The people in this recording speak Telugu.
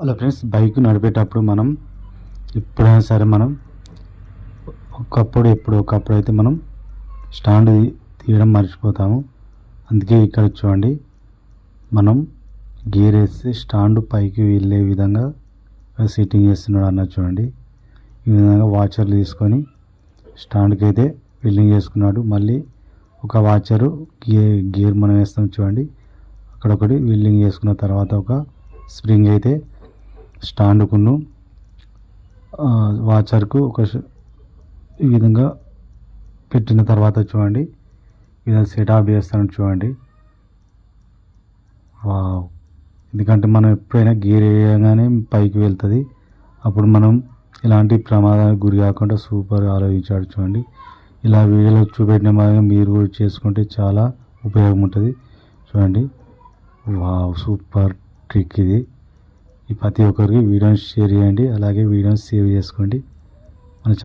అలా ఫ్రెండ్స్ బైక్ నడిపేటప్పుడు మనం ఎప్పుడైనా సరే మనం ఒకప్పుడు ఎప్పుడు ఒకప్పుడు అయితే మనం స్టాండ్ తీయడం మర్చిపోతాము. అందుకే ఇక్కడ చూడండి మనం గేర్ వేస్తే స్టాండ్ పైకి వెళ్ళే విధంగా సెట్టింగ్ చేస్తున్నాడు అన్న చూడండి. ఈ విధంగా వాచర్లు తీసుకొని స్టాండ్కి అయితే వెల్డింగ్ చేసుకున్నాడు. మళ్ళీ ఒక వాచరు గే గేర్ మనం వేస్తాం చూడండి. అక్కడ ఒకటి వెల్డింగ్ చేసుకున్న తర్వాత ఒక స్ప్రింగ్ అయితే స్టాండ్కును వాచర్కు ఒక ఈ విధంగా పెట్టిన తర్వాత చూడండి. విధంగా సెట్ ఆఫ్ చేస్తాను చూడండి. వావ్! ఎందుకంటే మనం ఎప్పుడైనా గేర్ వేయగానే పైకి వెళ్తుంది. అప్పుడు మనం ఇలాంటి ప్రమాదానికి గురి కాకుండా సూపర్ ఆలోచించాడు చూడండి. ఇలా వీడియోలో చూపెట్టిన మాదిరిగా మీరు కూడా చేసుకుంటే చాలా ఉపయోగం ఉంటుంది. చూడండి. వావ్! సూపర్ ట్రిక్ ఇది. ప్రతి ఒక్కరికి వీడియోని షేర్ చేయండి అలాగే వీడియోని సేవ్ చేసుకోండి.